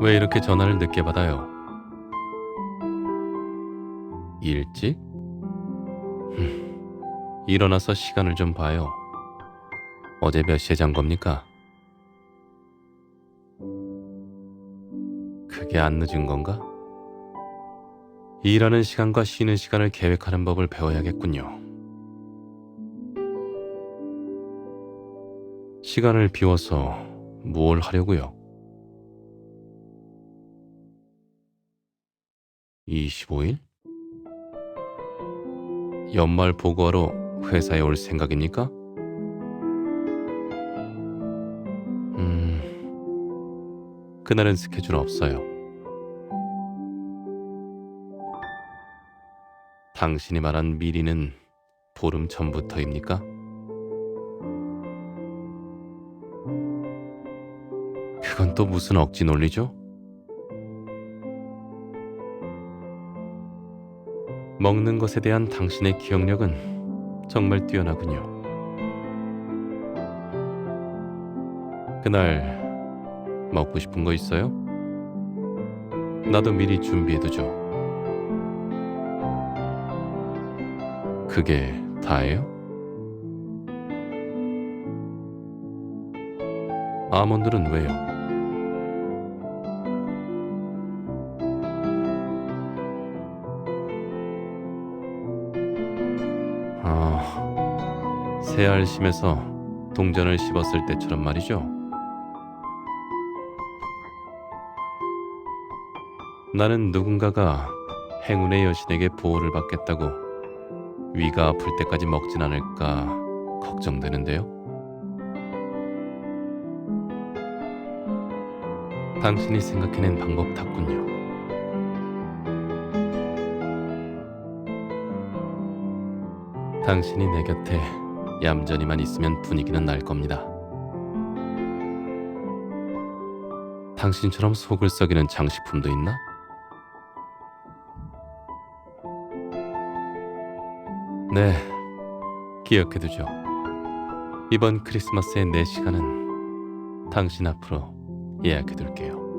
왜 이렇게 전화를 늦게 받아요? 일찍? 흠, 일어나서 시간을 좀 봐요. 어제 몇 시에 잔 겁니까? 그게 안 늦은 건가? 일하는 시간과 쉬는 시간을 계획하는 법을 배워야겠군요. 시간을 비워서 무엇 하려고요? 25일? 연말 보고하러 회사에 올 생각입니까? 음, 그날은 스케줄 없어요. 당신이 말한 미리는 보름 전부터입니까? 그건 또 무슨 억지 논리죠? 먹는 것에 대한 당신의 기억력은 정말 뛰어나군요. 그날 먹고 싶은 거 있어요? 나도 미리 준비해두죠. 그게 다예요? 아몬드는 왜요? 새알심에서 동전을 씹었을 때처럼 말이죠. 나는 누군가가 행운의 여신에게 보호를 받겠다고 위가 아플 때까지 먹진 않을까 걱정되는데요. 당신이 생각해낸 방법 답군요. 당신이 내 곁에 얌전히만 있으면 분위기는 날 겁니다. 당신처럼 속을 썩이는 장식품도 있나? 네, 기억해두죠. 이번 크리스마스의 내 시간은 당신 앞으로 예약해둘게요.